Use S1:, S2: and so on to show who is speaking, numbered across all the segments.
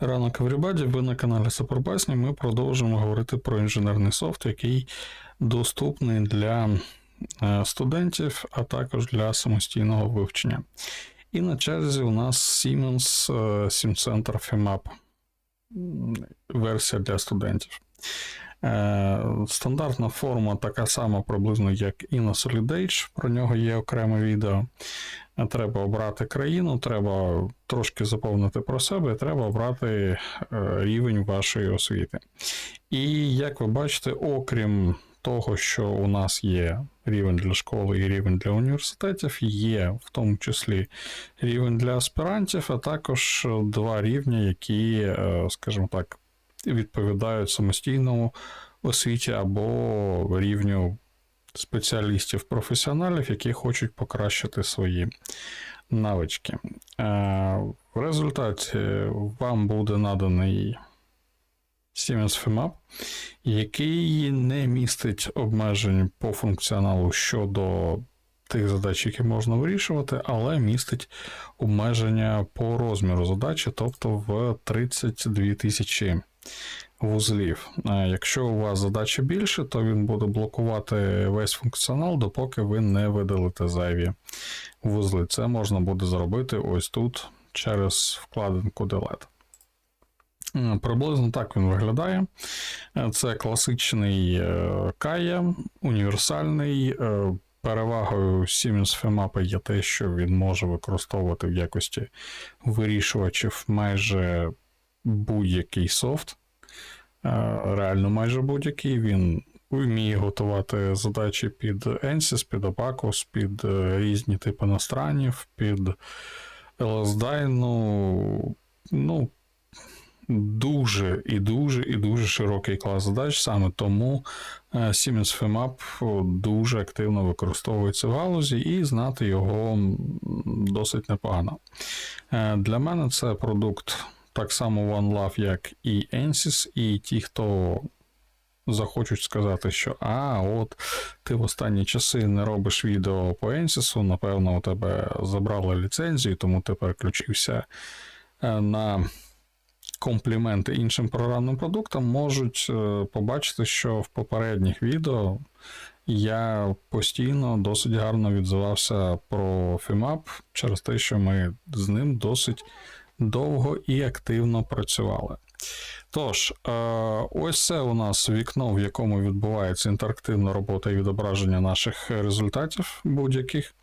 S1: Ранок Everybody, ви на каналі Супербасні. Ми продовжуємо говорити про інженерний софт, який доступний для е, студентів, а також для самостійного вивчення. І на черзі у нас Siemens е, SimCenter FEMAP версія для студентів. Е, Стандартна форма така сама приблизно, як і на SolidEdge, про нього є окреме відео. Е, Треба обрати країну, треба трошки заповнити про себе, треба обрати е, рівень вашої освіти. І як ви бачите, окрім того, що у нас є рівень для школи і рівень для університетів, є в тому числі рівень для аспірантів, а також два рівня, які, е, скажімо так, відповідають самостійному освіті або рівню спеціалістів-професіоналів, які хочуть покращити свої навички. Е, В результаті вам буде наданий Siemens FEMAP, який не містить обмежень по функціоналу щодо тих задач, які можна вирішувати, але містить обмеження по розміру задачі, тобто в 32 тисячі вузлів. Е, Якщо у вас задача більше, то він буде блокувати весь функціонал, допоки ви не видалите зайві вузли. Це можна буде зробити ось тут через вкладинку Delete. Е, Приблизно так він виглядає. Е, Це класичний Kaya, універсальний. Перевагою Siemens FEMAP є те, що він може використовувати в якості вирішувачів майже будь-який софт. Е, Реально майже будь-який. Він вміє готувати задачі під ANSYS, під Abacus, під е, різні типи настранів, під LSDI. Ну, ну, дуже і дуже і дуже широкий клас задач. Саме тому е, Siemens FEMAP дуже активно використовується в галузі, і знати його досить непогано. Для мене це продукт так само OneLove, як і ANSYS, і ті, хто захочуть сказати, що а, от ти в останні часи не робиш відео по ANSYS, напевно, у тебе забрали ліцензію, тому ти переключився е, на компліменти іншим програмним продуктам, можуть е, побачити, що в попередніх відео я постійно досить гарно відзивався про FIMAP через те, що ми з ним досить довго і активно працювали. Тож, е, ось це у нас вікно, в якому відбувається інтерактивна робота і відображення наших результатів будь-яких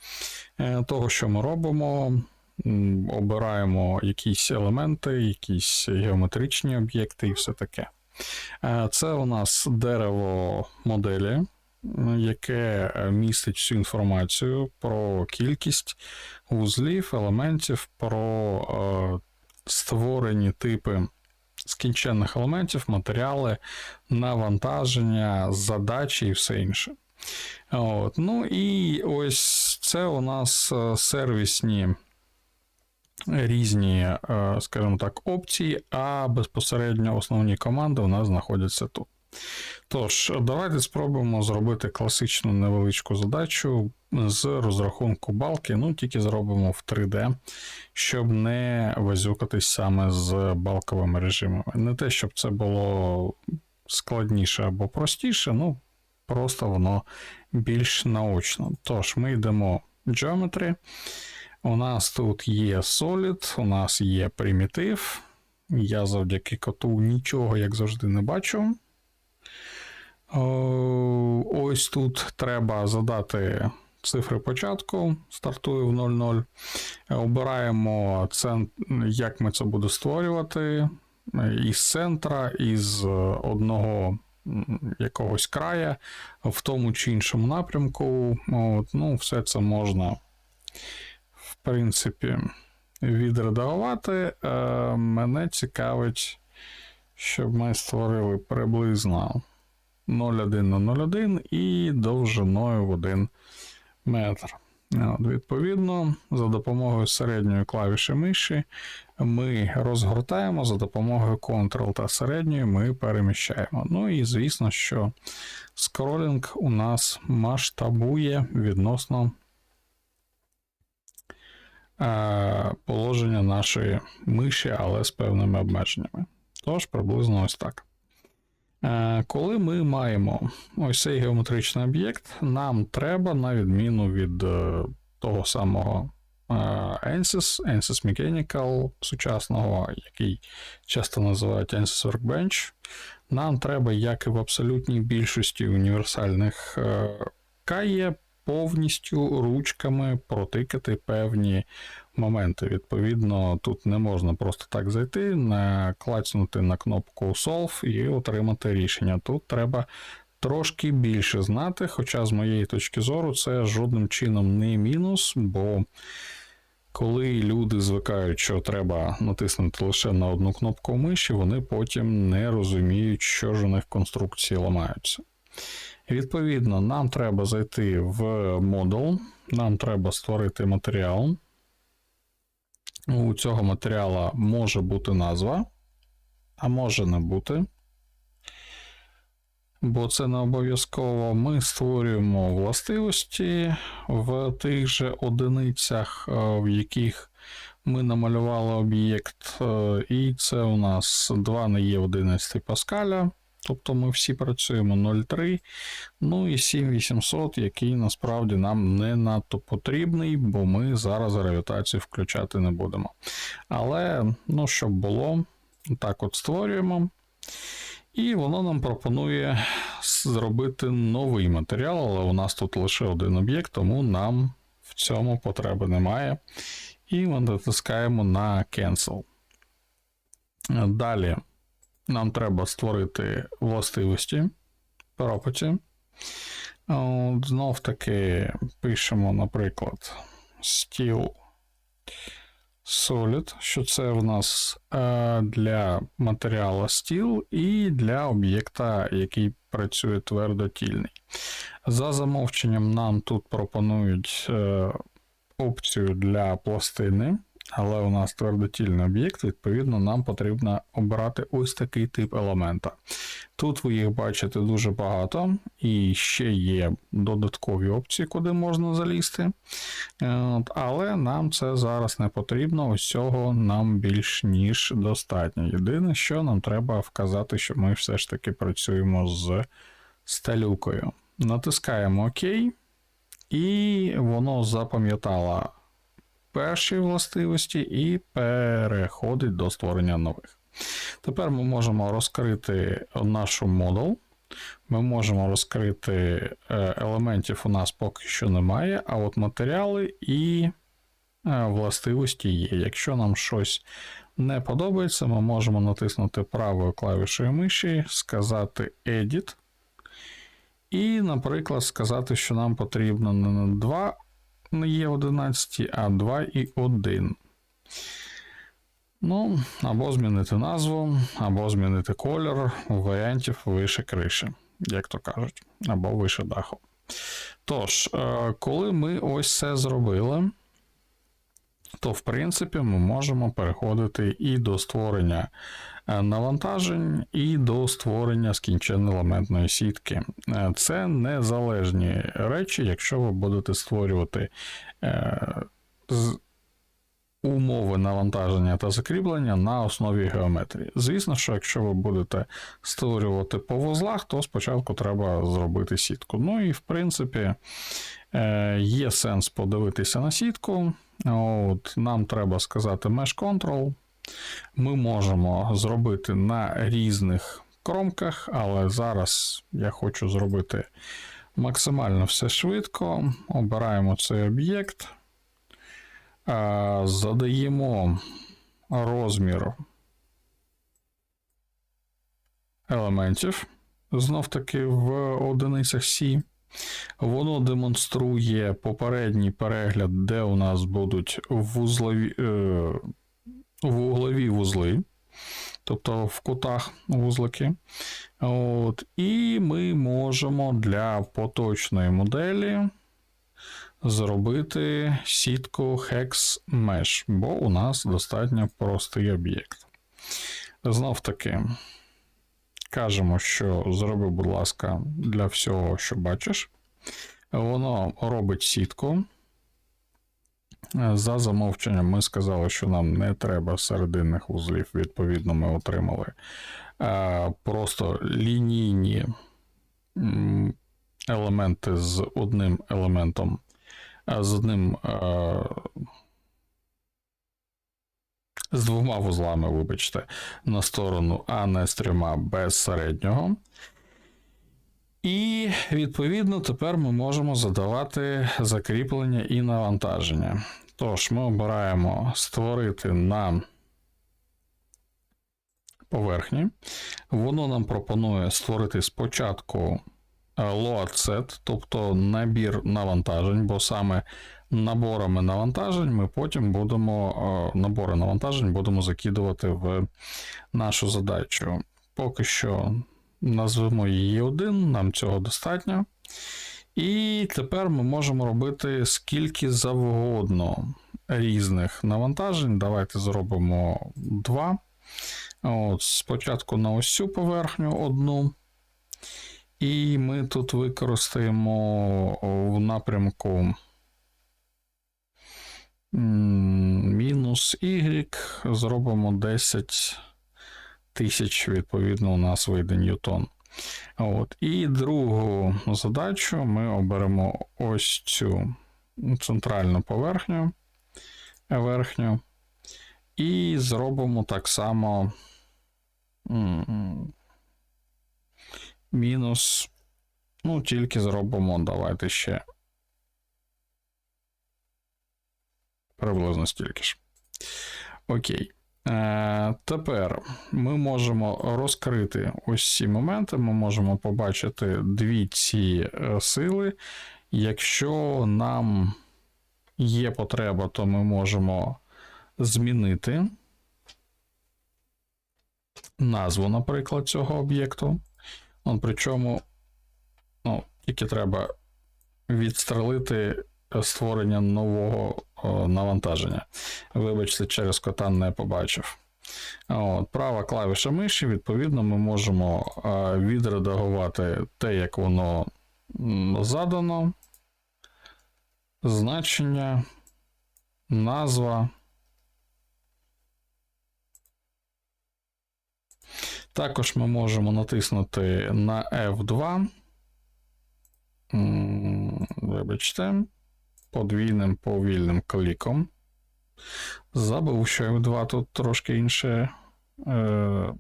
S1: е, того, що ми робимо. Обираємо якісь елементи, якісь геометричні об'єкти і все таке. Е, Це у нас дерево моделі, яке е, містить всю інформацію про кількість вузлів, елементів, про е, створені типи скінченних елементів, матеріали, навантаження, задачі і все інше. От. Ну і ось це у нас е, сервісні різні, скажімо так, опції, а безпосередньо основні команди у нас знаходяться тут. Тож, давайте спробуємо зробити класичну невеличку задачу з розрахунку балки, ну тільки зробимо в 3D, щоб не вазюкатись саме з балковими режимами. Не те, щоб це було складніше або простіше, ну просто воно більш наочно. Тож, ми йдемо в Geometry. У нас тут є Solid, у нас є примітив. Я завдяки коту нічого, як завжди, не бачу. О, Ось тут треба задати цифри початку, стартую в 00. Обираємо цент... як ми це буде створювати. Із центра, із одного якогось края, в тому чи іншому напрямку. От, ну, все це можна, в принципі, відредагувати. Е, Мене цікавить, щоб ми створили приблизно 0,1 на 0,1 і довжиною в 1 метр. От, відповідно, за допомогою середньої клавіші миші ми розгортаємо, за допомогою Ctrl та середньої ми переміщаємо. Ну і звісно, що скролінг у нас масштабує відносно е, положення нашої миші, але з певними обмеженнями. Тож, приблизно ось так. Е, Коли ми маємо ось цей геометричний об'єкт, нам треба, на відміну від е, того самого е, ANSYS, ANSYS Mechanical сучасного, який часто називають ANSYS Workbench, нам треба, як і в абсолютній більшості універсальних KE, повністю ручками протикати певні моменти. Відповідно, тут не можна просто так зайти, наклацнути на кнопку Solve і отримати рішення. Тут треба трошки більше знати, хоча, з моєї точки зору, це жодним чином не мінус, бо коли люди звикають, що треба натиснути лише на одну кнопку миші, вони потім не розуміють, що ж у них конструкції ламаються. Відповідно, нам треба зайти в модул, нам треба створити матеріал. У цього матеріала може бути назва, а може не бути. Бо це не обов'язково. Ми створюємо властивості в тих же одиницях, е, в яких ми намалювали об'єкт, е, і це у нас 2 не є 11 Паскаля. Тобто ми всі працюємо 0,3, ну і 7800, який насправді нам не надто потрібний, бо ми зараз гравітацію включати не будемо. Але, ну, щоб було, так от створюємо. І воно нам пропонує зробити новий матеріал, але у нас тут лише один об'єкт, тому нам в цьому потреби немає. І ми натискаємо на Cancel. Далі нам треба створити властивості property. От, Знов таки пишемо, наприклад, steel solid, що це в нас е, для матеріалу steel і для об'єкта, який працює твердотільний. За замовченням нам тут пропонують е, опцію для пластини. Але у нас твердотільний об'єкт, відповідно, нам потрібно обрати ось такий тип елемента. Тут ви їх бачите дуже багато, і ще є додаткові опції, куди можна залізти. Але нам це зараз не потрібно, ось цього нам більш ніж достатньо. Єдине, що нам треба вказати, що ми все ж таки працюємо з сталюкою. Натискаємо ОК, і воно запам'ятало перші властивості і переходить до створення нових. Тепер ми можемо розкрити нашу модул. Ми можемо розкрити е, елементів у нас поки що немає, а от матеріали і е, властивості є. Якщо нам щось не подобається, ми можемо натиснути правою клавішою миші, сказати Edit. І, наприклад, сказати, що нам потрібно не на 2 не є 11, а 2 і 1. Ну, або змінити назву, або змінити кольор варіантів вище криші, як то кажуть, або вище даху. Тож, е, коли ми ось це зробили, то в принципі ми можемо переходити і до створення е, навантажень, і до створення скінченно-елементної сітки. Е, Це незалежні речі, якщо ви будете створювати е, умови навантаження та закріплення на основі геометрії. Звісно, що якщо ви будете створювати по вузлах, то спочатку треба зробити сітку. Ну і в принципі є сенс подивитися на сітку. От, Нам треба сказати Mesh Control. Ми можемо зробити на різних кромках, але зараз я хочу зробити максимально все швидко. Обираємо цей об'єкт. Задаємо розмір елементів. Знов таки в одиницях C. Воно демонструє попередній перегляд, де у нас будуть вузлові, е, вуглові вузли, тобто в кутах вузлики. От, І ми можемо для поточної моделі зробити сітку Hex Mesh, бо у нас достатньо простий об'єкт. Знов таки, кажемо, що зроби, будь ласка, для всього, що бачиш. Воно робить сітку. Е, За замовченням ми сказали, що нам не треба серединних вузлів. Відповідно, ми отримали е, просто лінійні елементи з одним елементом, е, з одним. З двома вузлами, вибачте, на сторону, а не з трьома без середнього. І відповідно тепер ми можемо задавати закріплення і навантаження. Тож, ми обираємо створити на поверхні. Воно нам пропонує створити спочатку load set, тобто набір навантажень, бо саме наборами навантажень ми потім будемо е, набори навантажень будемо закидувати в нашу задачу. Поки що назвемо її 1, нам цього достатньо. І тепер ми можемо робити скільки завгодно різних навантажень. Давайте зробимо 2. От, Спочатку на ось цю поверхню одну. І ми тут використаємо в напрямку мінус y, зробимо 10 тисяч, відповідно, у нас вийде ньютон. От. І другу задачу ми оберемо ось цю центральну поверхню верхню. І зробимо так само мінус. Ну, тільки зробимо, давайте ще. Приблизно стільки ж. Окей. Е, тепер ми можемо розкрити ось ці моменти. Ми можемо побачити дві ці е, сили. Якщо нам є потреба, то ми можемо змінити назву, наприклад, цього об'єкту. Он, причому ну, тільки треба відстрелити створення нового о, навантаження. Вибачте, через кота не побачив. От, Права клавіша миші, відповідно, ми можемо е, відредагувати те, як воно задано. Значення, назва. Також ми можемо натиснути на F2. Вибачте, подвійним повільним кліком. Забув, що F2 тут трошки інше е,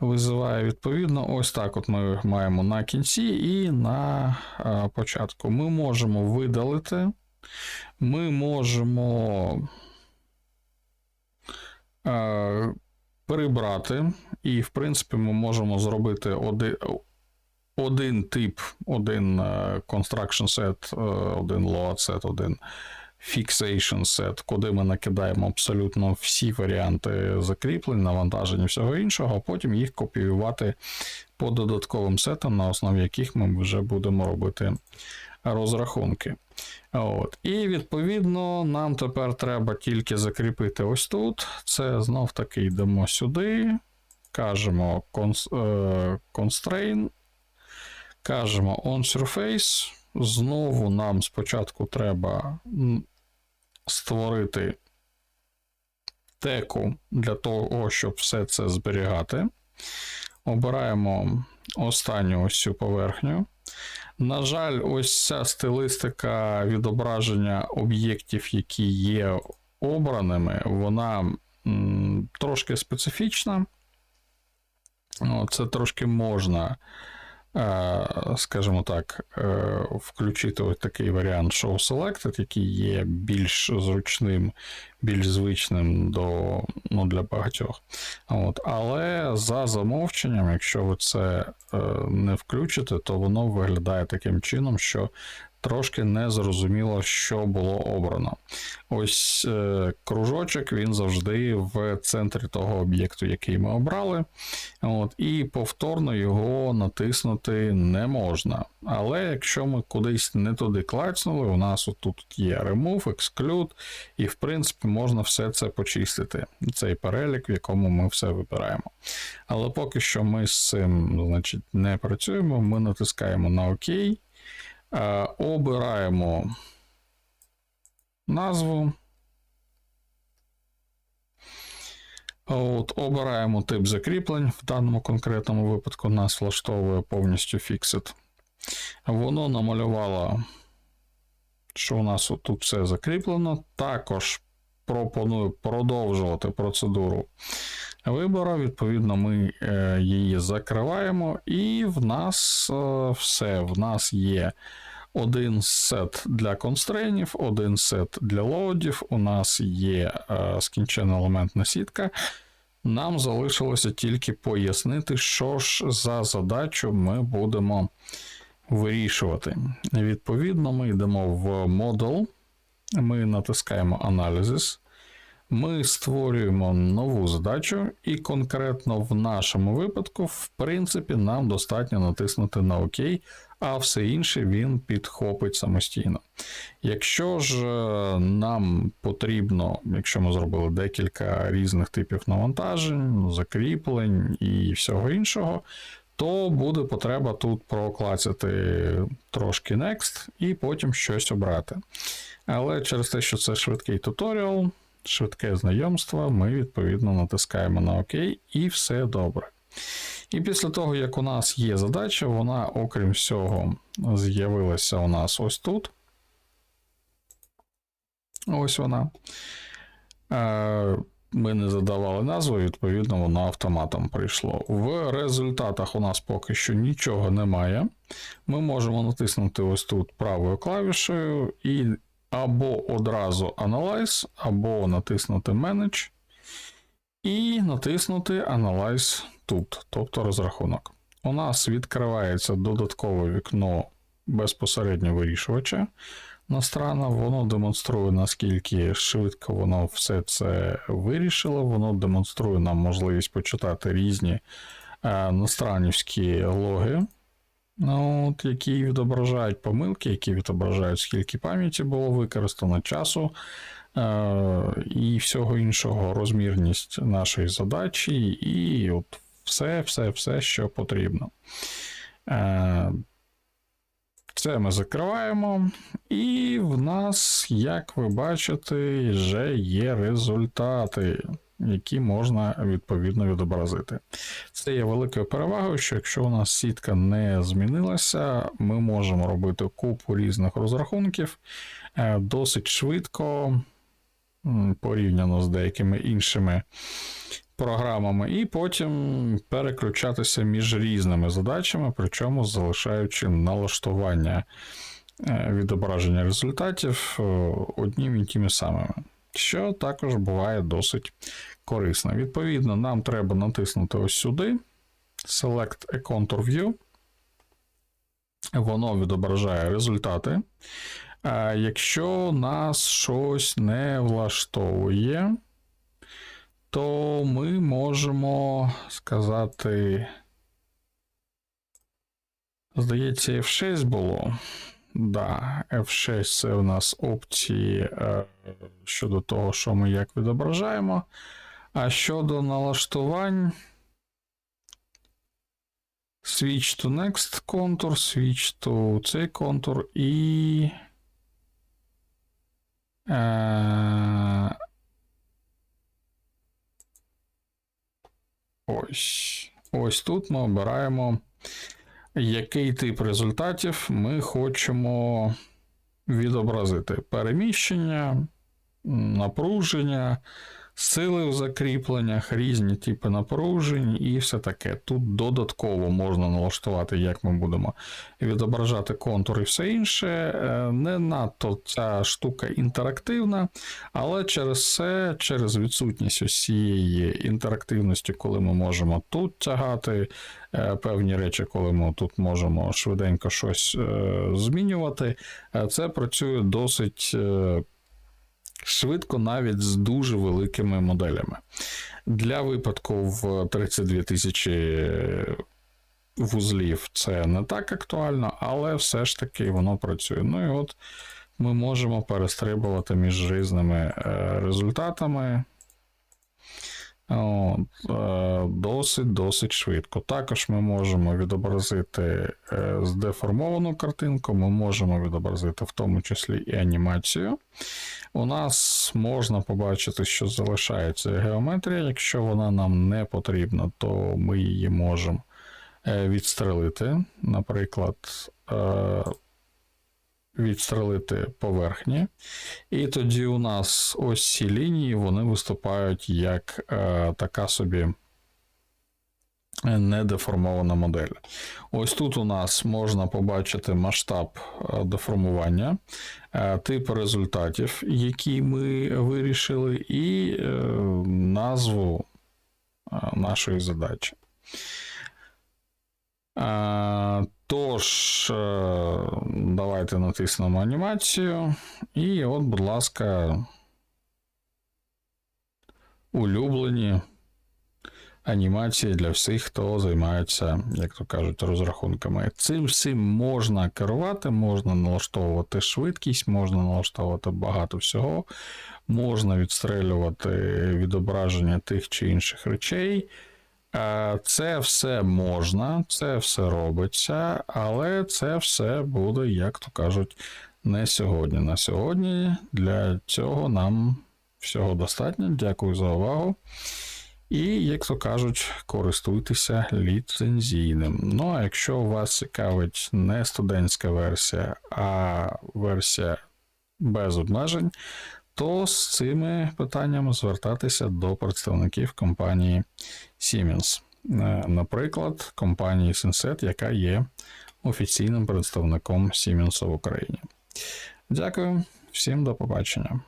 S1: визиває відповідно. Ось так от ми маємо на кінці і на е, початку. Ми можемо видалити, ми можемо е, перебрати, і, в принципі, ми можемо зробити один. Один тип, один е, construction set, е, один load set, один fixation set, куди ми накидаємо абсолютно всі варіанти закріплень, навантажень і всього іншого, а потім їх копіювати по додатковим сетам, на основі яких ми вже будемо робити розрахунки. От. І відповідно нам тепер треба тільки закріпити ось тут. Це знов таки йдемо сюди, кажемо е, constraint. Кажемо on surface. Знову нам спочатку треба створити теку для того, щоб все це зберігати. Обираємо останню ось цю поверхню. На жаль, ось ця стилистика відображення об'єктів, які є обраними, вона трошки специфічна. Це трошки можна скажімо так, е, включити ось такий варіант Show Selected, який є більш зручним, більш звичним до, ну, для багатьох. От. Але за замовченням, якщо ви це е, не включите, то воно виглядає таким чином, що трошки не зрозуміло, що було обрано. Ось е, кружочок, він завжди в центрі того об'єкту, який ми обрали. От, І повторно його натиснути не можна. Але якщо ми кудись не туди клацнули, у нас тут є Remove, Exclude, і в принципі можна все це почистити. Цей перелік, в якому ми все вибираємо. Але поки що ми з цим значить, не працюємо, ми натискаємо на ОК. Е, Обираємо назву. От, обираємо тип закріплень. В даному конкретному випадку нас влаштовує повністю Fixed. Воно намалювало, що у нас тут все закріплено. Також пропоную продовжувати процедуру вибору. Відповідно, ми е, її закриваємо, і в нас е, все. В нас є один сет для констрейнів, один сет для лоудів. У нас є е, скінчена елементна сітка. Нам залишилося тільки пояснити, що ж за задачу ми будемо вирішувати. Відповідно, ми йдемо в Model, ми натискаємо Analysis, ми створюємо нову задачу, і конкретно в нашому випадку, в принципі, нам достатньо натиснути на ОК, а все інше він підхопить самостійно. Якщо ж е, нам потрібно, якщо ми зробили декілька різних типів навантажень, закріплень і всього іншого, то буде потреба тут проклацати трошки Next і потім щось обрати. Але через те, що це швидкий туторіал, швидке знайомство, ми відповідно натискаємо на ОК і все добре. І після того, як у нас є задача, вона, окрім всього, з'явилася у нас ось тут. Ось вона. Е, Ми не задавали назву, відповідно, воно автоматом прийшло. В результатах у нас поки що нічого немає. Ми можемо натиснути ось тут правою клавішею і або одразу Analyze, або натиснути Manage, і натиснути Analyze тут, тобто розрахунок. У нас відкривається додаткове вікно безпосередньо вирішувача на воно демонструє, наскільки швидко воно все це вирішило. Воно демонструє нам можливість почитати різні е, настранівські логи, ну, от, які відображають помилки, які відображають, скільки пам'яті було використано часу е, і всього іншого, розмірність нашої задачі, і от все, все, все, що потрібно. Е, це ми закриваємо, і в нас, як ви бачите, вже є результати, які можна відповідно відобразити. Це є великою перевагою, що якщо у нас сітка не змінилася, ми можемо робити купу різних розрахунків е, досить швидко, порівняно з деякими іншими програмами, і потім переключатися між різними задачами, причому залишаючи налаштування е, відображення результатів е, однім і тими самими, що також буває досить корисно. Відповідно, нам треба натиснути ось сюди: Select a Contour View. Воно відображає результати. А якщо нас щось не влаштовує, то ми можемо сказати. Здається, F6 було. Да, F6 це у нас опції е, щодо того, що ми як відображаємо. А щодо налаштувань. Switch to next контур, switch to цей контур і. Е, Ось. Ось тут ми обираємо, який тип результатів ми хочемо відобразити: переміщення, напруження, сили в закріпленнях, різні типи напружень і все таке. Тут додатково можна налаштувати, як ми будемо відображати контур і все інше. Е, Не надто ця штука інтерактивна, але через це, через відсутність ось цієї інтерактивності, коли ми можемо тут тягати е, певні речі, коли ми тут можемо швиденько щось е, змінювати, це працює досить. Е, швидко навіть з дуже великими моделями. Для випадку в 32 тисячі вузлів це не так актуально, але все ж таки воно працює. Ну і от ми можемо перестрибувати між різними е, результатами. Е, Досить досить швидко. Також ми можемо відобразити е, здеформовану картинку, ми можемо відобразити в тому числі і анімацію. У нас можна побачити, що залишається геометрія. Якщо вона нам не потрібна, то ми її можемо е, відстрелити. Наприклад, е, відстрелити поверхні. І тоді у нас ось ці лінії вони виступають як е, така собі недеформована модель. Ось тут у нас можна побачити масштаб е, деформування, е, тип результатів, які ми вирішили, і е, назву нашої задачі. Тож, давайте натиснемо анімацію. І от, будь ласка, улюблені анімації для всіх, хто займається, як то кажуть, розрахунками. Цим всім можна керувати, можна налаштовувати швидкість, можна налаштовувати багато всього, можна відстрелювати відображення тих чи інших речей. Це все можна, це все робиться, але це все буде, як то кажуть, не сьогодні. На сьогодні для цього нам всього достатньо. Дякую за увагу. І, як то кажуть, користуйтеся ліцензійним. Ну, а якщо вас цікавить не студентська версія, а версія без обмежень, то з цими питаннями звертатися до представників компанії Siemens. Е, Наприклад, компанії Senset, яка є офіційним представником Siemens в Україні. Дякую, всім до побачення.